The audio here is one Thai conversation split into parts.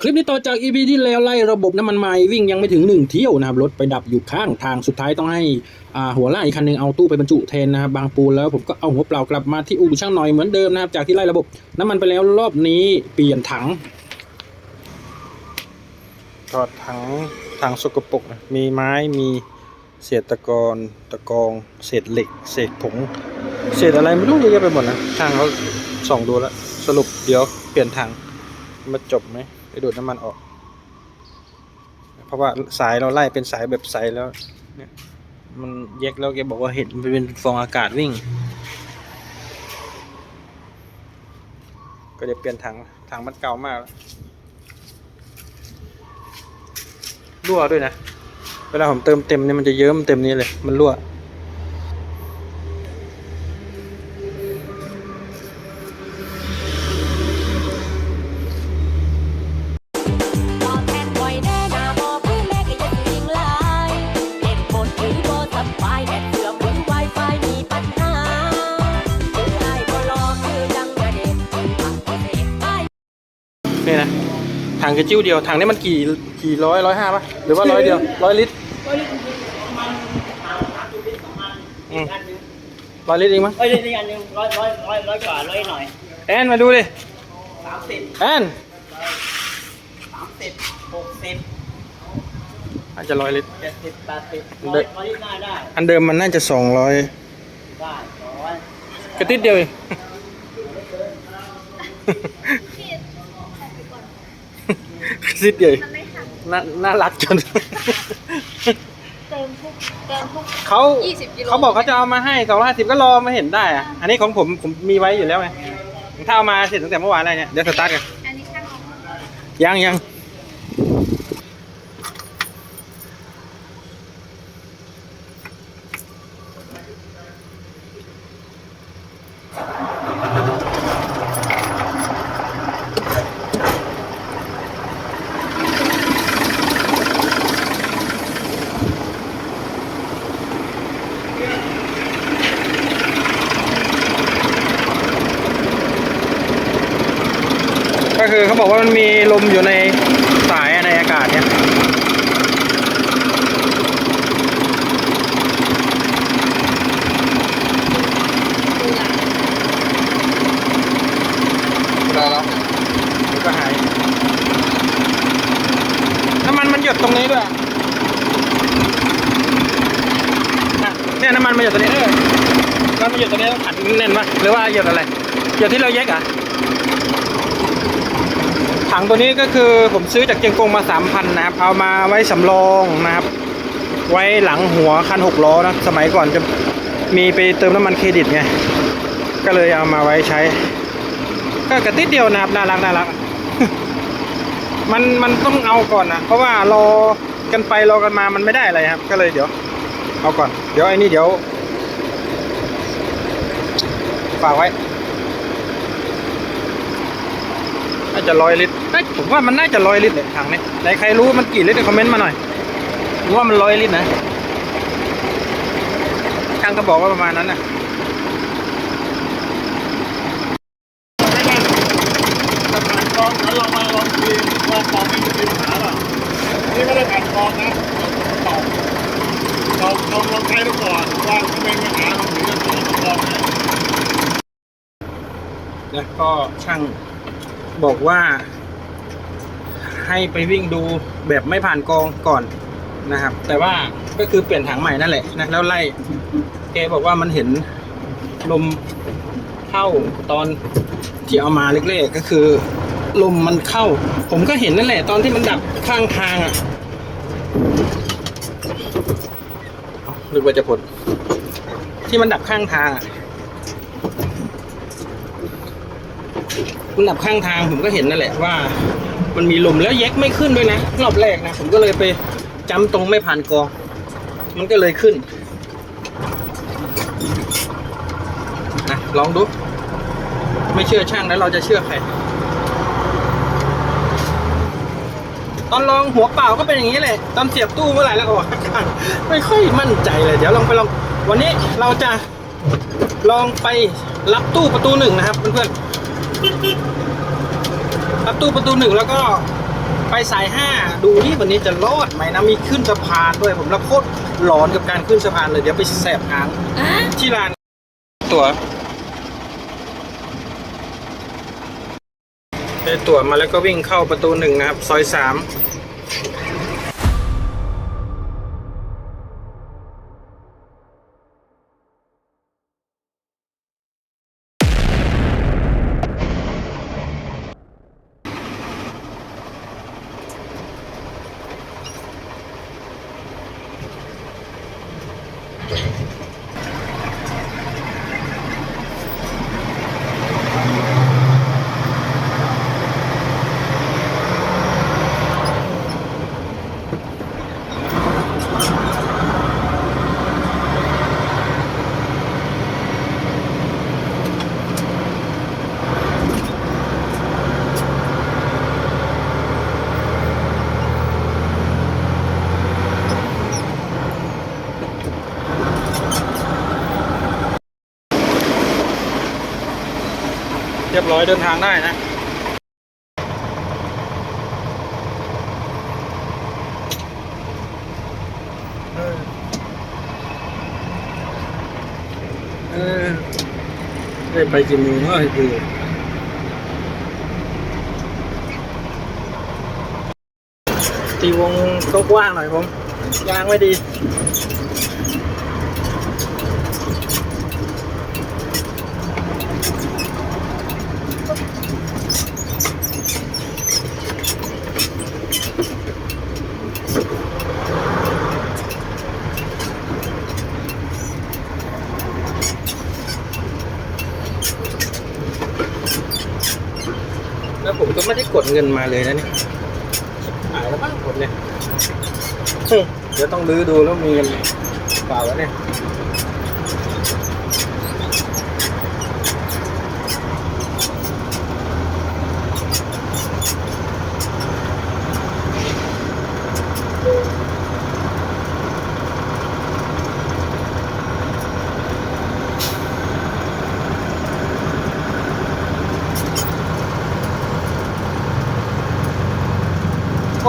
คลิปนี้ต่อจาก EP ที่แล้วไล่ระบบน้ำมันไม้วิ่งยังไม่ถึงหนึ่งเที่ยวนะครับรถไปดับอยู่ข้างทางสุดท้ายต้องให้หัวไล่อีกคันหนึงเอาตู้ไปบรรจุแทนนะครับบางปูแล้วผมก็เอาหัวเปล่ากลับมาที่อู่ช่างหน่อยเหมือนเดิมนะครับจากที่ไล่ระบบน้ำมันไปแล้วรอบนี้เปลี่ยนถังถอดถังถังสกปรกนะมีไม้มีเศษตะกอนตะกองเศษเหล็กเศษผงเศษอะไรไม่รู้เยอะแยะไปหมดนะช่างเขาส่องดูแล้วสรุปเดี๋ยวเปลี่ยนถังมาจบไหม ไปดูดน้ำมันออก เพราะว่าสายเราไล่เป็นสายแบบใสแล้ว เนี่ยมันแยกแล้วแกบอกว่าเห็นมันเป็นฟองอากาศวิ่ง ก็จะเปลี่ยนถังถังมันเก่ามาก รั่วด้วยนะ เวลาผมเติมเต็มเนี่ยมันจะเยิ้มเต็มนี้เลย มันรั่ว ถังกระจิ้วเดียวถังนี้มันกี่กี่ร้อยร้อยห้าป่ะหรือว่าร้อยเดียวร้อยลิตรอืมร้อยลิตรเองมั้งเอ้ยนี่อันหนึงร้อยร้อยร้อยร้อยกว่าร้อยหน่อยแอนมาดูดิสามสิบแอนสามสิบหกสิบอาจจะร้อยลิตรเจ็ดสิบแปดสิบเด็ร้อยกร้อยหน้าได้อันเดิมมันน่าจะสองร้อยได้ร้อยกระติดเดียวเอง กระติดเดียวเองน่าน่ารักจน เติมทุกเติมทุกเขา20กิโลเขาบอกเขาจะเอามาให้สองร้อยสิบก็รอไม่เห็นได้อะอันนี้ของผมผมมีไว้อยู่แล้วไงถ้าเอามาเสร็จตั้งแต่เมื่อวานอะไรเนี่ยเดี๋ยวสตาร์ทกันอันนี้ช่างเอายังยัง คือเขาบอกว่ามันมีลมอยู่ในสายในอากาศเนี่ยได้แล้วมันก็หายน้ำมันมันหยดตรงนี้ด้วยน่ะเนี่ยน้ำมันมันหยดตรงนี้เออน้ำมันหยดตรงนี้ต้องขัดแน่นปะหรือว่าหยดอะไรหยดที่เราแยกอะ ถังตัวนี้ก็คือผมซื้อจากเจียงกงมาสามพันนะครับ เอามาไว้สำรองนะครับ ไว้หลังหัวคันหกล้อนะ สมัยก่อนจะมีไปเติมน้ำมันเครดิตไง ก็เลยเอามาไว้ใช้ ก็กระติดเดียวนะครับ น่ารักน่ารัก มันมันต้องเอาก่อนนะ เพราะว่ารอกันไปรอกันมามันไม่ได้อะไรครับ ก็เลยเดี๋ยว เอาก่อน เดี๋ยวไอ้นี่เดี๋ยวฝากไว้ น่าจะร้อยลิตรเอ้ยผมว่ามันน่าจะร้อยลิตรเนี่ยถังนี้ไหนใครรู้มันกี่ลิตรคอมเมนต์มาหน่อยผมว่ามันร้อยลิตรนะช่างก็บอกว่าประมาณนั้นนะถ้าผ่านกองแล้วลองมาลองคุยว่ากองไม่มีปัญหาหรอกนี่ไม่ได้ผ่านกองนะเราลองลองลองใช้ดูก่อนว่าถ้าไม่มีปัญหาเราถึงจะต่อกองนะแล้วก็ช่าง บอกว่า ให้ไปวิ่งดูแบบไม่ผ่านกองก่อนนะครับ แต่ว่าก็คือเปลี่ยนถังใหม่นั่นแหละนะแล้วไล่แกบอกว่ามันเห็นลมเข้าตอนที่เอามาเล็กๆก็คือ ลมมันเข้า ผมก็เห็นนั่นแหละ ตอนที่มันดับข้างทางอะ่ะเอ้านึกว่าจะผลที่มันดับข้างทางอะ มันดับข้างทางผมก็เห็นนั่นแหละว่า มันมีลมแล้วแยกไม่ขึ้นด้วยนะรอบแรกนะผมก็เลยไปจำตรงไม่ผ่านกอง มันก็เลยขึ้นนะลองดู ไม่เชื่อช่างแล้วเราจะเชื่อใครตอนลองหัวเปล่าก็เป็นอย่างนี้เลยตอนเสียบตู้เมื่อไหร่แล้วก็ว่าข้างไม่ค่อยมั่นใจเลย เดี๋ยวลองไปลองวันนี้เราจะลองไปรับตู้ประตูหนึ่งนะครับเพื่อนๆ ประตูประตูหนึ่งแล้วก็ไปสายห้าดูนี่วันนี้จะรอดไหมนะมีขึ้นสะพานด้วยผมแล้วโคตรหลอนกับการขึ้นสะพานเลยเดี๋ยวไปแสบหางที่ลานตั๋วได้ตั๋วมาแล้วก็วิ่งเข้าประตูหนึ่งนะครับ ซอยสาม อยเดินทางได้นะเออเออได้ไปกี่โมงวะไอ้คือตีวงก็กว้างหน่อยผมยางไม่ดี ผมก็ไม่ได้กดเงินมาเลยนะเนี่ยหายแล้วบ้างกดเนี่ยเดี๋ยวต้องรื้อดูแล้วมีเงินเปล่าแล้วเนี่ย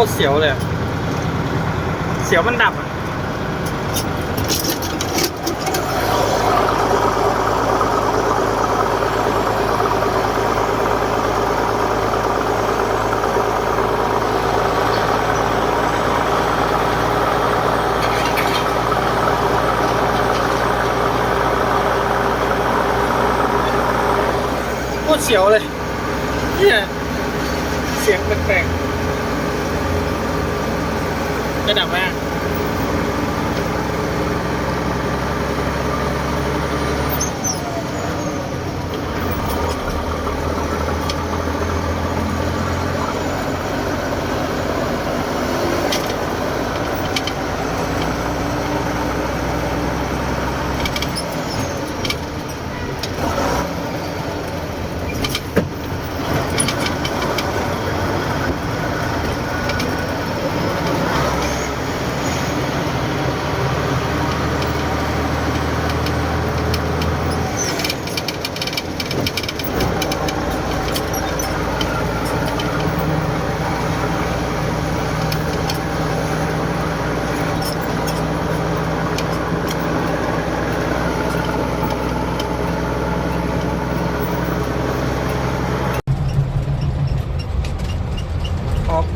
ตรเสียวเลย เสียวมันดับอะโคตรเสียวเลยเนี่ยเสียงแปลกๆ ระดับไห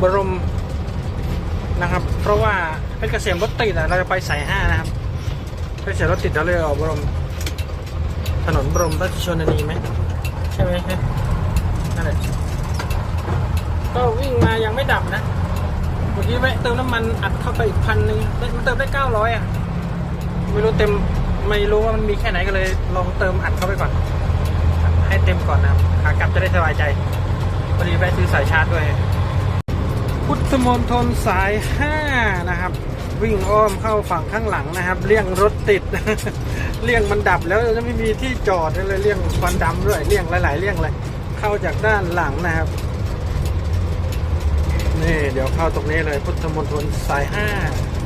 บรมนะครับ เพราะว่าเพชรเกษมรถติดอะเราจะไปสายห้านะครับเพชรเกษมรถติดเราเลยออกบรม ถนนบรมราชชนนีไหมใช่ไหมฮะนั่นแหละก็วิ่งมายังไม่ดับนะเมื่อกี้แวะเติมน้ำมันอัดเข้าไปอีกพันหนึ่งมันเติมได้เก้าร้อยอะไม่รู้เต็มไม่รู้ว่ามันมีแค่ไหนก็เลยลองเติมอัดเข้าไปก่อน ให้เต็มก่อนนะครับขากลับจะได้สบายใจพอดีแวะซื้อสายชาร์จด้วย พุทธมณฑลสาย 5 นะครับ วิ่งอ้อมเข้าฝั่งข้างหลังนะครับ เลี่ยงรถติด เลี่ยงมันดับแล้วจะไม่มีที่จอดเลยเลี่ยงควันดำด้วยเลี่ยงหลาย ๆ เลี่ยงเลย เข้าจากด้านหลังนะครับ นี่เดี๋ยวเข้าตรงนี้เลยพุทธมณฑลสาย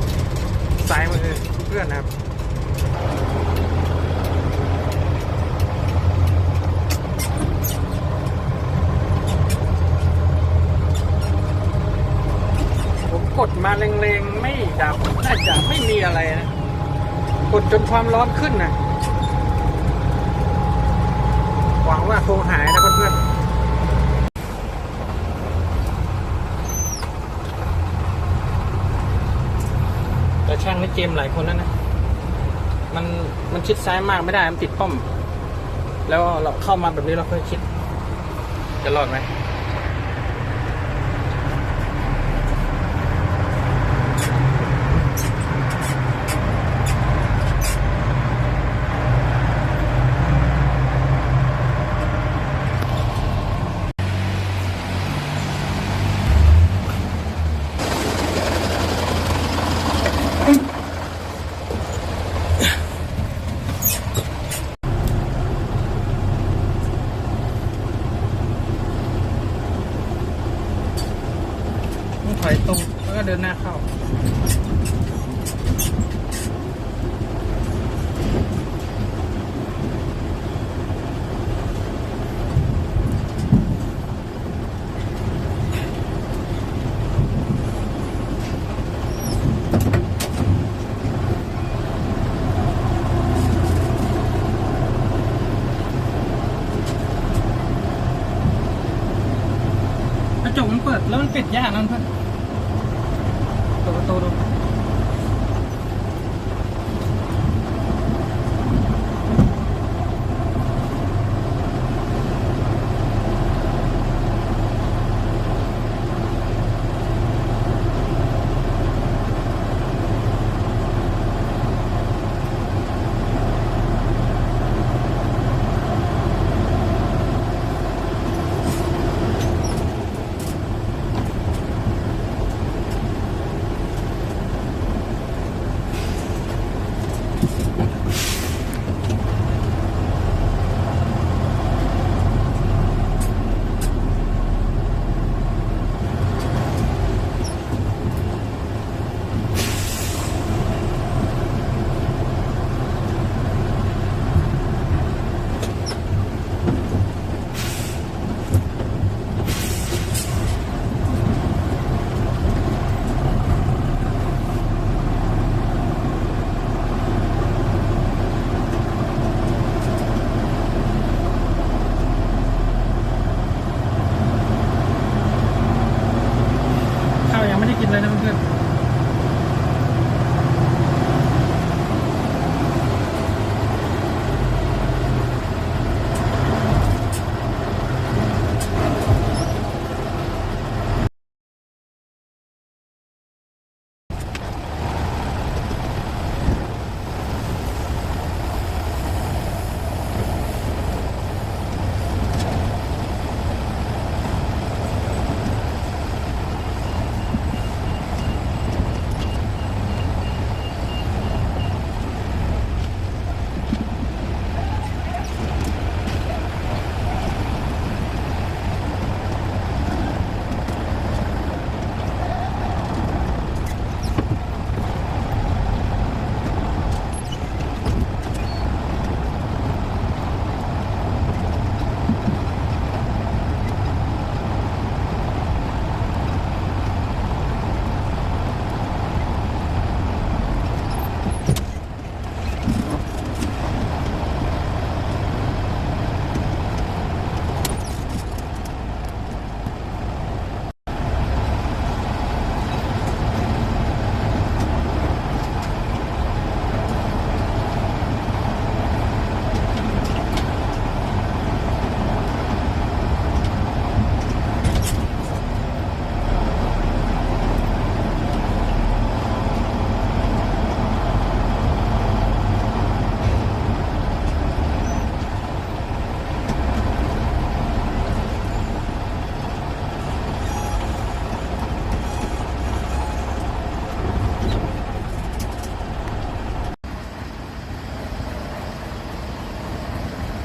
5 สายมือเพื่อนนะครับ น กดมาแรงๆไม่ดับน่าจะไม่มีอะไรนะกดจนความร้อนขึ้นนะหวังว่าคงหายนะเพื่อนๆแต่ช่างนี่เจมหลายคนแล้วนะ มันมันชิดซ้ายมากไม่ได้ มันติดป้อม แล้วเราเข้ามาแบบนี้เราค่อยชิด จะรอดไหม ต้องถอยตรง แล้วก็เดินหน้าเข้า กระจกมันเปิด แล้วมันปิดยากนั่นเพื่อน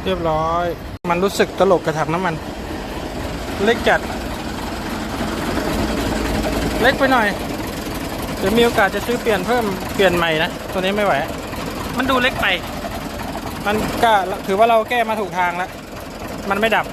เรียบร้อย มันรู้สึกตลกกระถังน้ำมัน เล็กจัด เล็กไปหน่อยเดี๋ยวมีโอกาสจะซื้อเปลี่ยนเพิ่มเปลี่ยนใหม่นะ ตัวนี้ไม่ไหว มันดูเล็กไป มันก็ถือว่าเราแก้มาถูกทางแล้ว มันไม่ดับ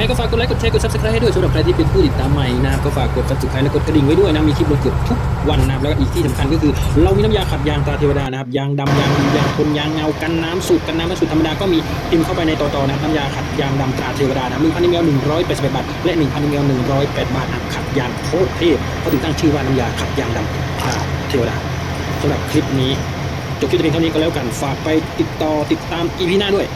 งก็ฝากกดไลค์กดแชร์กด subscribe ให้ด้วยสำหรับใครที่เป็นผู้ติดตามใหม่นะครับก็ฝากกด subscribe และกดกระดิ่งไว้ด้วยนะมีคลิปลงเกือบทุกวันนะครับแล้วก็อีกที่สำคัญก็คือ เรามีน้ำยาขัดยางตราเทวดานะครับยางดำยางดียางทนยางเงากันน้ำสูตรกันน้ำและสูตรธรรมดาก็มีพิมพ์เข้าไปในต่อๆนะน้ำยาขัดยางดำตราเทวดานะหนึ่งพันมิลลิหนึ่งร้อยแปดสิบแปดบาทและหนึ่งพันมิลลิหนึ่งร้อยแปดบาทนะขัดยางโคตรเทพเขาถึงตั้งชื่อว่าน้ำยาขัดยางดำตราเทวดาสำหรับคลิปนี้จบคลิปเพียงเท่านี้ก็แล้วกันฝากไปติดต่อติดตาม EP หน้าด้วย